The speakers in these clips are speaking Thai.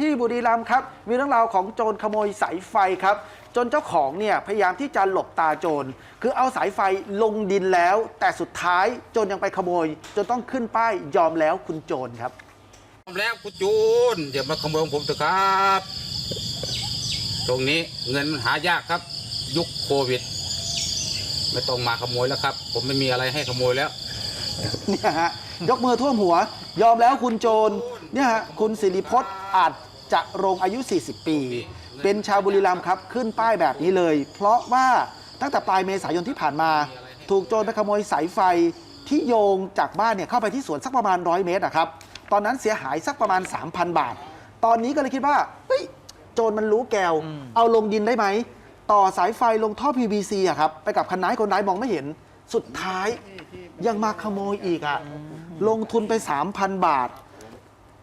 ที่บุรีรัมย์ครับมีเรื่องราวของโจรขโมยสายไฟครับ จนเจ้าของเนี่ยพยายามที่จะหลบตาโจรคือเอาสายไฟลงดินแล้ว แต่สุดท้ายโจรยังไปขโมย จนต้องขึ้นป้ายยอมแล้วคุณโจรครับพร้อมแล้วคุณจูนอย่ามาขโมยของผมเถอะครับ ตรงนี้เงินมันหายากครับ ยุคโควิด ไม่ต้องมาขโมยแล้วครับ ผมไม่มีอะไรให้ขโมยแล้วเนี่ยฮะยกมือท่วมหัว ยอมแล้วคุณโจรเนี่ยฮะคุณสิริพจน์ อาจจะรงอายุ 40 ปี เป็นชาวบุรีรัมย์ครับ ขึ้นป้ายแบบนี้เลย เพราะว่าตั้งแต่ปลายเมษายนที่ผ่านมา ถูกโจรไปขโมยสายไฟที่โยงจากบ้านเนี่ยเข้าไปที่สวนสักประมาณ 100 เมตรอะครับ ตอนนั้นเสียหายสักประมาณ 3,000 บาท ตอนนี้ก็เลยคิดว่าเฮ้ยโจรมันรู้แกว เอาลงดินได้ไหม ต่อสายไฟลงท่อ PVC อะครับ ไปกับคันไนายคนร้ายมองไม่เห็น สุดท้ายยังมาขโมยอีกอะลงทุนไป 3,000 บาท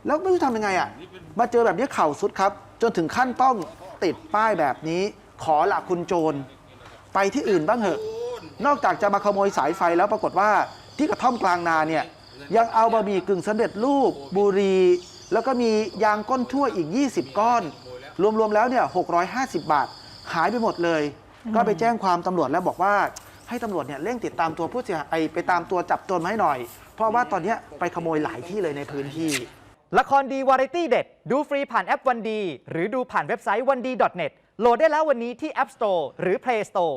แล้วไม่รู้ทำยังไงอะมาเจอแบบนี้เข่าสุดครับ จนถึงขั้นต้องติดป้ายแบบนี้ ขอละคุณโจร ไปที่อื่นบ้างเหอะ นอกจากจะมาขโมยสายไฟแล้วปรากฏว่าที่กระท่อมกลางนาเนี่ยยังเอาบะหมี่กึ่งสำเร็จรูปบุรี แล้วก็มียางก้นถ้วยอีก 20 ก้อน รวมๆแล้วเนี่ย650 บาท หายไปหมดเลย ก็ไปแจ้งความตำรวจแล้วบอกว่าให้ตำรวจเนี่ยเร่งติดตามตัวผู้เสียหายไปตามตัวจับโจรมาให้หน่อย เพราะว่าตอนนี้ไปขโมยหลายที่เลยในพื้นที่ ละครดีวาไรตี้เด็ด ดูฟรีผ่านแอปวันดี หรือดูผ่านเว็บไซต์วันดี .net โหลดได้แล้ววันนี้ที่ App Store หรือ Play Store